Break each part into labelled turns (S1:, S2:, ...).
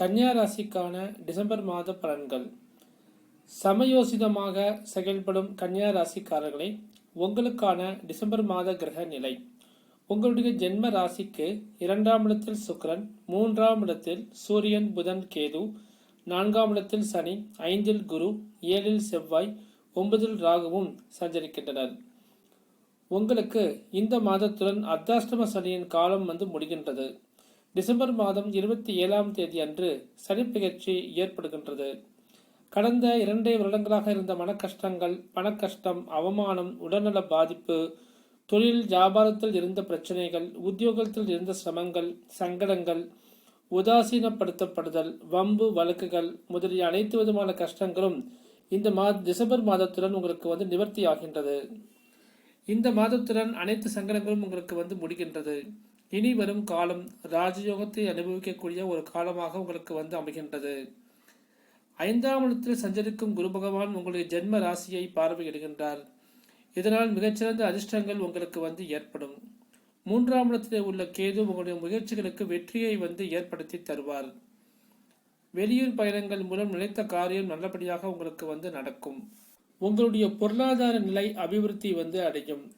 S1: கன்னியா ராசிக்கான டிசம்பர் மாத பலன்கள். சமயோசிதமாக செயல்படும் கன்னியா ராசிக்காரர்களை உங்களுக்கான டிசம்பர் மாத கிரக நிலை. உங்களுடைய ஜென்ம ராசிக்கு இரண்டாம் இடத்தில் சுக்ரன் மூன்றாம் இடத்தில் சூரியன் புதன் கேது நான்காம் இடத்தில் சனி ஐந்தில் குரு ஏழில் செவ்வாய் ஒன்பதில் ராகுவும் சஞ்சரிக்கின்றனர். உங்களுக்கு இந்த மாதத்துடன் அர்த்தாஷ்டம சனியின் காலம் வந்து முடிகின்றது. டிசம்பர் மாதம் இருபத்தி ஏழாம் தேதி அன்று சனிப்பெயர்ச்சி ஏற்படுகின்றது. கடந்த இரண்டே வருடங்களாக இருந்த மனக்கஷ்டங்கள் பணக்கஷ்டம் அவமானம் உடல்நல பாதிப்பு தொழில் வியாபாரத்தில் இருந்த பிரச்சனைகள் உத்தியோகத்தில் இருந்த சிரமங்கள் சங்கடங்கள் உதாசீனப்படுத்தப்படுதல் வம்பு வழக்குகள் முதலிய அனைத்து விதமான கஷ்டங்களும் இந்த மா டிசம்பர் மாதத்துடன் உங்களுக்கு வந்து நிவர்த்தி ஆகின்றது. இந்த மாதத்துடன் அனைத்து சங்கடங்களும் உங்களுக்கு வந்து முடிகின்றது. இனி வரும் காலம் ராஜயோகத்தை அனுபவிக்கக்கூடிய ஒரு காலமாக உங்களுக்கு வந்து அமைகின்றது. ஐந்தாம் இடத்தில் சஞ்சரிக்கும் குரு பகவான் உங்களுடைய ஜென்ம ராசியை பார்வையிடுகின்றார். இதனால் மிகச்சிறந்த அதிர்ஷ்டங்கள் உங்களுக்கு வந்து ஏற்படும். மூன்றாம் இடத்தில் உள்ள கேது உங்களுடைய முயற்சிகளுக்கு வெற்றியை வந்து ஏற்படுத்தி தருவார். வெளியூர் பயணங்கள் மூலம் நினைத்த காரியம் நல்லபடியாக உங்களுக்கு வந்து நடக்கும். உங்களுடைய பொருளாதார நிலை அபிவிருத்தி வந்து அடையும்.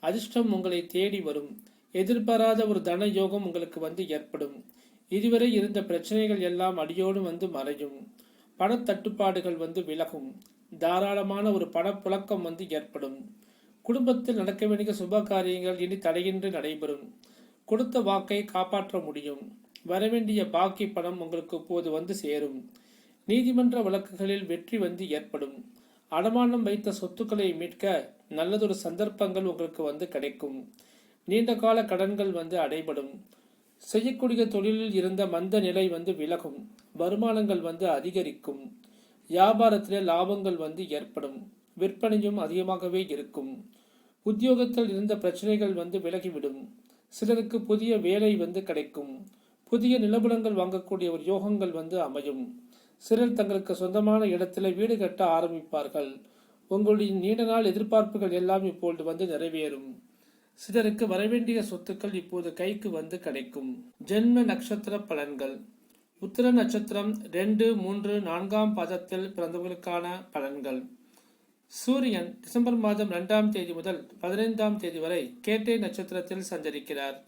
S1: அதிர்ஷ்டம் உங்களை தேடி வரும். எதிர்பாராத ஒரு தன யோகம் உங்களுக்கு வந்து ஏற்படும். இதுவரை இருந்த பிரச்சனைகள் எல்லாம் அடியோடு வந்து மறையும். பணத்தட்டுப்பாடுகள் வந்து விலகும். தாராளமான ஒரு பணப்புழக்கம் வந்து ஏற்படும். குடும்பத்தில் நடக்க வேண்டிய சுப காரியங்கள் இனி தடையின்றி நடைபெறும். கொடுத்த வாக்கை காப்பாற்ற முடியும். வரவேண்டிய பாக்கி பணம் உங்களுக்கு இப்போது வந்து சேரும். நீதிமன்ற வழக்குகளில் வெற்றி வந்து ஏற்படும். அடமானம் வைத்த சொத்துக்களை மீட்க நல்லதொரு சந்தர்ப்பங்கள் உங்களுக்கு வந்து கிடைக்கும். நீண்ட கால கடன்கள் வந்து அடைபடும். செய்யக்கூடிய தொழிலில் இருந்த மந்த நிலை வந்து விலகும். வருமானங்கள் வந்து அதிகரிக்கும். வியாபாரத்தில் லாபங்கள் வந்து ஏற்படும். விற்பனையும் அதிகமாகவே இருக்கும். உத்தியோகத்தில் இருந்த பிரச்சனைகள் வந்து விலகிவிடும். சிலருக்கு புதிய வேலை வந்து கிடைக்கும். புதிய நிலபுலங்கள் வாங்கக்கூடிய ஒரு யோகங்கள் வந்து அமையும். சிலர் தங்களுக்கு சொந்தமான இடத்துல வீடு கட்ட ஆரம்பிப்பார்கள். உங்களுடைய நீண்ட நாள் எதிர்பார்ப்புகள் எல்லாம் இப்பொழுது வந்து நிறைவேறும். சிலருக்கு வரவேண்டிய சொத்துக்கள் இப்போது கைக்கு வந்து கிடைக்கும். ஜென்ம நட்சத்திர பலன்கள். உத்திர நட்சத்திரம் ரெண்டு மூன்று நான்காம் பாதத்தில் பிறந்தவர்களுக்கான பலன்கள். சூரியன் டிசம்பர் மாதம் இரண்டாம் தேதி முதல் பதினைந்தாம் தேதி வரை கேட்டை நட்சத்திரத்தில் சஞ்சரிக்கிறார்.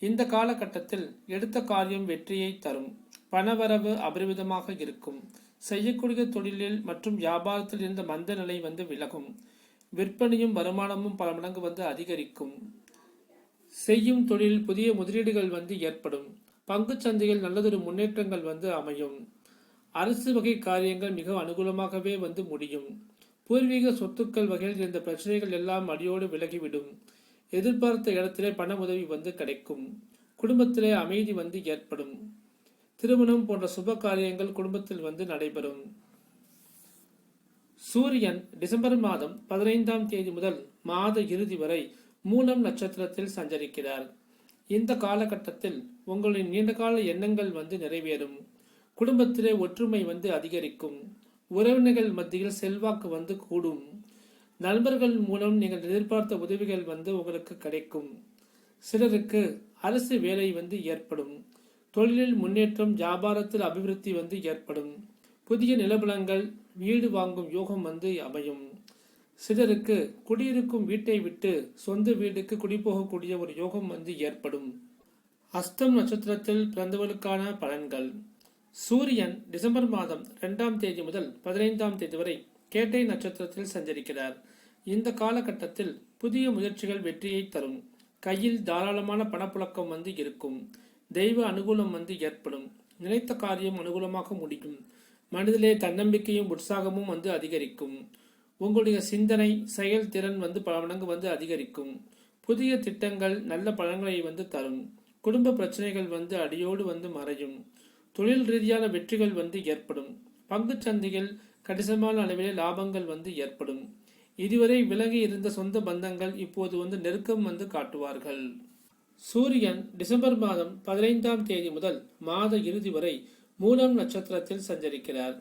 S1: இந்த காலகட்டத்தில் எடுத்த காரியம் வெற்றியை தரும். பணவரவு அபரிமிதமாக இருக்கும். செய்யக்கூடிய தொழிலில் மற்றும் வியாபாரத்தில் இருந்த மந்த நிலை வந்து விலகும். விற்பனையும் வருமானமும் பல மடங்கு வந்து அதிகரிக்கும். செய்யும் தொழில் புதிய முதலீடுகள் வந்து ஏற்படும். பங்கு சந்தையில் நல்லதொரு முன்னேற்றங்கள் வந்து அமையும். அரசு வகை காரியங்கள் மிக அனுகூலமாகவே வந்து முடியும். பூர்வீக சொத்துக்கள் வகையில் இருந்த பிரச்சனைகள் எல்லாம் அடியோடு விலகிவிடும். எதிர்பார்த்த இடத்திலே பண உதவி வந்து கிடைக்கும். குடும்பத்திலே அமைதி வந்து ஏற்படும். திருமணம் போன்ற சுப காரியங்கள் குடும்பத்தில் வந்து நடைபெறும். சூரியன் டிசம்பர் மாதம் பதினைந்தாம் தேதி முதல் மாத இறுதி வரை மூலம் நட்சத்திரத்தில் சஞ்சரிக்கிறார். இந்த காலகட்டத்தில் உங்களின் நீண்டகால எண்ணங்கள் வந்து நிறைவேறும். குடும்பத்திலே ஒற்றுமை வந்து அதிகரிக்கும். உறவினர்கள் மத்தியில் செல்வாக்கு வந்து கூடும். நண்பர்கள் மூலம் நீங்கள் எதிர்பார்த்த உதவிகள் வந்து உங்களுக்கு கிடைக்கும். சிலருக்கு அரசு வேலை வந்து ஏற்படும். தொழிலில் முன்னேற்றம் வியாபாரத்தில் அபிவிருத்தி வந்து ஏற்படும். புதிய நிலபலங்கள் வீடு வாங்கும் யோகம் வந்து அமையும் சிலருக்கு குடியிருக்கும் வீட்டை விட்டு சொந்த வீட்டுக்கு குடிபோகக்கூடிய ஒரு யோகம் வந்து ஏற்படும். அஸ்தம் நட்சத்திரத்தில் பிறந்தவர்களுக்கான பலன்கள். சூரியன் டிசம்பர் மாதம் இரண்டாம் தேதி முதல் பதினைந்தாம் தேதி வரை கேட்டை நட்சத்திரத்தில் சஞ்சரிக்கிறார். இந்த காலகட்டத்தில் புதிய முயற்சிகள் வெற்றியை தரும். கையில் தாராளமான பணப்புழக்கம் வந்து இருக்கும். தெய்வ அனுகூலம் வந்து ஏற்படும். நினைத்த காரியம் அனுகூலமாக முடியும். மனதிலே தன்னம்பிக்கையும் உற்சாகமும் வந்து அதிகரிக்கும். உங்களுடைய சிந்தனை செயல்திறன் வந்து பல மடங்கு வந்து அதிகரிக்கும். புதிய திட்டங்கள் நல்ல பலன்களை வந்து தரும். குடும்ப பிரச்சனைகள் வந்து அடியோடு வந்து மறையும். தொழில் ரீதியான வெற்றிகள் வந்து ஏற்படும். பங்கு சந்தையில் கணிசமான அளவிலே லாபங்கள் வந்து ஏற்படும். இதுவரை விலகி இருந்த சொந்த பந்தங்கள் இப்போது வந்து நெருக்கம் வந்து காட்டுவார்கள். சூரியன் டிசம்பர் மாதம் பதினைந்தாம் தேதி முதல் மாத இறுதி வரை மூலம் நட்சத்திரத்தில் சஞ்சரிக்கிறார்.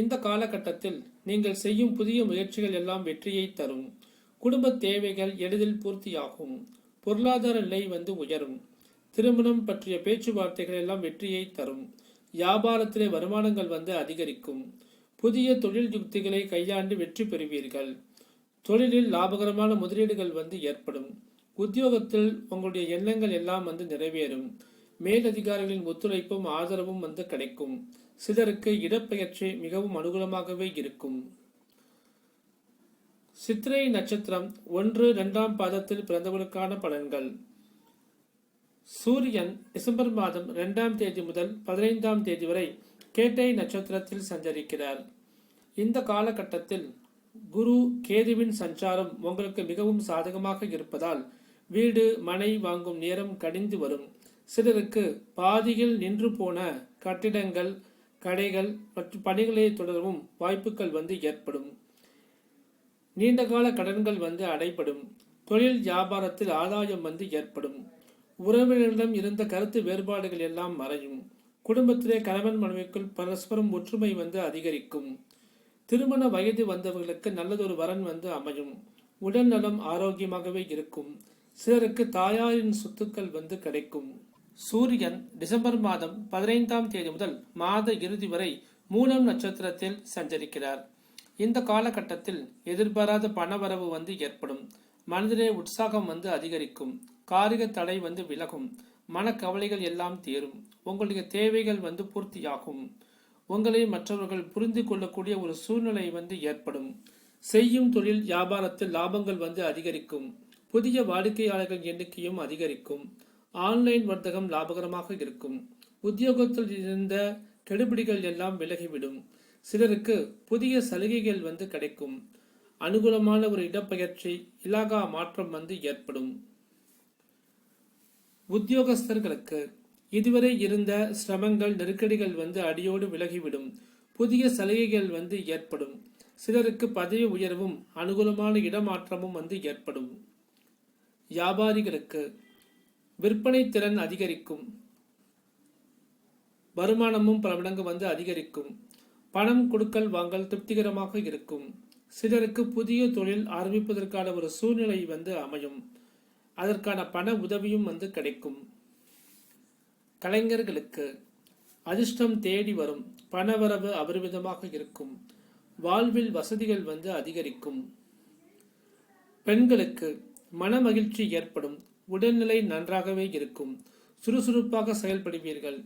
S1: இந்த காலகட்டத்தில் நீங்கள் செய்யும் புதிய முயற்சிகள் எல்லாம் வெற்றியை தரும். குடும்ப தேவைகள் எளிதில் பூர்த்தியாகும். பொருளாதார நிலை வந்து உயரும். திருமணம் பற்றிய பேச்சுவார்த்தைகள் எல்லாம் வெற்றியை தரும். வியாபாரத்திலே வருமானங்கள் வந்து அதிகரிக்கும். புதிய தொழில் யுக்திகளை கையாண்டு வெற்றி பெறுவீர்கள். தொழிலில் லாபகரமான முதலீடுகள் வந்து ஏற்படும். உத்தியோகத்தில் உங்களுடைய எண்ணங்கள் எல்லாம் வந்து நிறைவேறும். மேலதிகாரிகளின் ஒத்துழைப்பும் ஆதரவும் வந்து கிடைக்கும். சிலருக்கு இடப்பெயர்ச்சி மிகவும் அனுகூலமாகவே இருக்கும். சித்திரை நட்சத்திரம் ஒன்று இரண்டாம் பாதத்தில் பிறந்தவர்களுக்கான பலன்கள். சூரியன் டிசம்பர் மாதம் இரண்டாம் தேதி முதல் பதினைந்தாம் தேதி வரை கேட்டை நட்சத்திரத்தில் சஞ்சரிக்கிறார். இந்த காலகட்டத்தில் குரு கேதுவின் சஞ்சாரம் உங்களுக்கு மிகவும் சாதகமாக இருப்பதால் வீடு மனை வாங்கும் நேரம் கடிந்து வரும். சிலருக்கு பாதியில் நின்று போன கட்டிடங்கள் கடைகள் மற்றும் பணிகளை தொடரவும் வாய்ப்புகள் வந்து ஏற்படும். நீண்டகால கடன்கள் வந்து அடைபடும். தொழில் வியாபாரத்தில் ஆதாயம் வந்து ஏற்படும். உறவினரிடம் இருந்த கருத்து வேறுபாடுகள் எல்லாம் மறையும். குடும்பத்திலே கணவன் மனைவிக்குள் பரஸ்பரம் ஒற்றுமை வந்து அதிகரிக்கும். திருமண வயது வந்தவர்களுக்கு நல்லதொரு வரன் வந்து அமையும். உடல் நலம் ஆரோக்கியமாகவே இருக்கும். சிலருக்கு தாயாரின் சொத்துக்கள் வந்து கிடைக்கும். சூரியன் டிசம்பர் மாதம் பதினைந்தாம் தேதி முதல் மாத இறுதி வரை மூலம் நட்சத்திரத்தில் சஞ்சரிக்கிறார். இந்த காலகட்டத்தில் எதிர்பாராத பணவரவு வந்து ஏற்படும். மனதிலே உற்சாகம் வந்து அதிகரிக்கும். காரிக தடை வந்து விலகும். மனக்கவலைகள் எல்லாம் தீரும். உங்களுடைய தேவைகள் வந்து பூர்த்தியாகும். உங்களை மற்றவர்கள் புரிந்து கொள்ளக்கூடிய ஒரு சூழ்நிலை வந்து ஏற்படும். செய்யும் தொழில் வியாபாரத்தில் லாபங்கள் வந்து அதிகரிக்கும். புதிய வாடிக்கையாளர்கள் எண்ணிக்கையும் அதிகரிக்கும். ஆன்லைன் வர்த்தகம் லாபகரமாக இருக்கும். உத்தியோகத்தில் இருந்த கெடுபிடிகள் எல்லாம் விலகிவிடும். சிலருக்கு புதிய சலுகைகள் வந்து கிடைக்கும். அனுகூலமான ஒரு இடப்பெயர்ச்சி இலாகா மாற்றம் வந்து ஏற்படும். உத்தியோகஸ்தர்களுக்கு இதுவரை இருந்த சிரமங்கள் நெருக்கடிகள் வந்து அடியோடு விலகிவிடும். புதிய சலுகைகள் வந்து ஏற்படும். சிலருக்கு பதவி உயர்வும் அனுகூலமான இடமாற்றமும் வந்து ஏற்படும். வியாபாரிகளுக்கு விற்பனை திறன் அதிகரிக்கும். வருமானமும் பல மடங்கு வந்து அதிகரிக்கும். பணம் கொடுக்கல் வாங்கல் திருப்திகரமாக இருக்கும். சிலருக்கு புதிய தொழில் ஆரம்பிப்பதற்கான ஒரு சூழ்நிலை வந்து அமையும். அதற்கான பண உதவியும் வந்து கிடைக்கும். கலைஞர்களுக்கு அதிர்ஷ்டம் தேடி வரும். பணவரவு அபரிமிதமாக இருக்கும். வாழ்வில் வசதிகள் வந்து அதிகரிக்கும். பெண்களுக்கு மன மகிழ்ச்சி ஏற்படும். உடல்நிலை நன்றாகவே இருக்கும். சுறுசுறுப்பாக செயல்படுவீர்கள்.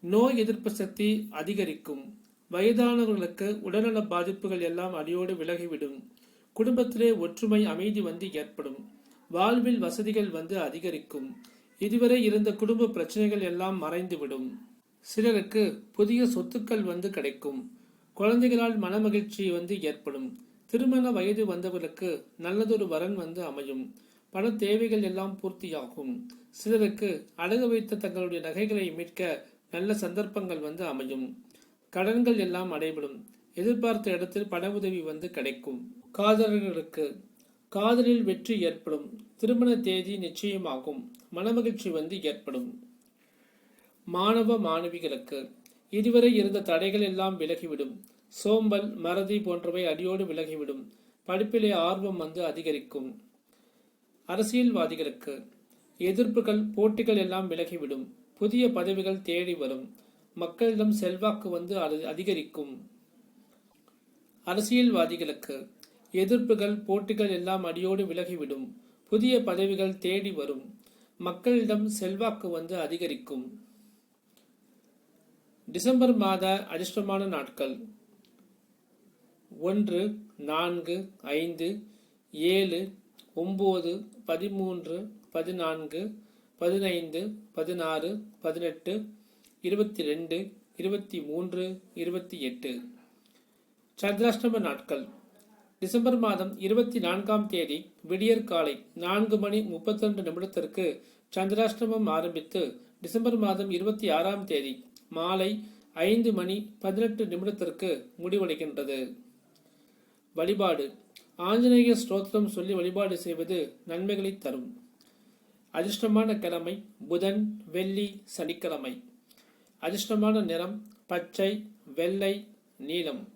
S1: நோய் எதிர்ப்பு சக்தி அதிகரிக்கும். வயதானவர்களுக்கு உடல்நல பாதிப்புகள் எல்லாம் அடியோடு விலகிவிடும். குடும்பத்திலே ஒற்றுமை அமைதி வந்து ஏற்படும். வாழ்வில் வசதிகள் வந்து அதிகரிக்கும். இதுவரை இருந்த குடும்ப பிரச்சனைகள் எல்லாம் மறைந்துவிடும். சிலருக்கு புதிய சொத்துக்கள் வந்து கிடைக்கும். குழந்தைகளால் மனமகிழ்ச்சி வந்து ஏற்படும். திருமண வயது வந்தவர்களுக்கு நல்லதொரு வரன் வந்து அமையும். பண தேவைகள் எல்லாம் பூர்த்தியாகும். சிலருக்கு அடகு வைத்த தங்களுடைய நகைகளை மீட்க நல்ல சந்தர்ப்பங்கள் வந்து அமையும். கடன்கள் எல்லாம் அடைபடும். எதிர்பார்த்த இடத்தில் பண உதவி வந்து கிடைக்கும். காதலர்களுக்கு காதலில் வெற்றி ஏற்படும். திருமண தேதி நிச்சயமாகும். மனமகிழ்ச்சி வந்து ஏற்படும். மாணவ மாணவிகளுக்கு இதுவரை இருந்த தடைகள் எல்லாம் விலகிவிடும். சோம்பல் மறதி போன்றவை அடியோடு விலகிவிடும். படிப்பிலே ஆர்வம் வந்து அதிகரிக்கும். அரசியல்வாதிகளுக்கு எதிர்ப்புகள் போட்டிகள் எல்லாம் விலகிவிடும். புதிய பதவிகள் தேடி வரும். மக்களிடம் செல்வாக்கு வந்து அதிகரிக்கும். அரசியல்வாதிகளுக்கு எதிர்ப்புகள் போட்டிகள் எல்லாம் அடியோடு விலகிவிடும். புதிய பதவிகள் தேடி வரும். மக்களிடம் செல்வாக்கு வந்து அதிகரிக்கும். டிசம்பர் மாத அதிர்ஷ்டமான நாட்கள். ஒன்று நான்கு ஐந்து ஏழு ஒம்பது பதிமூன்று பதினான்கு பதினைந்து பதினாறு பதினெட்டு இருபத்தி ரெண்டு இருபத்தி மூன்று இருபத்தி எட்டு சந்திராஷ்டம நாட்கள். டிசம்பர் மாதம் இருபத்தி நான்காம் தேதி விடியற் காலை நான்கு மணி முப்பத்தி ரெண்டு நிமிடத்திற்கு சந்திராஷ்டமம் ஆரம்பித்து டிசம்பர் மாதம் இருபத்தி ஆறாம் தேதி மாலை ஐந்து மணி பதினெட்டு நிமிடத்திற்கு முடிவடைகின்றது. வழிபாடு. ஆஞ்சநேய ஸ்தோத்திரம் சொல்லி வழிபாடு செய்வது நன்மைகளை தரும். அதிர்ஷ்டமான கிழமை புதன் வெள்ளி சனிக்கிழமை. அதிர்ஷ்டமான நிறம் பச்சை வெள்ளை நீலம்.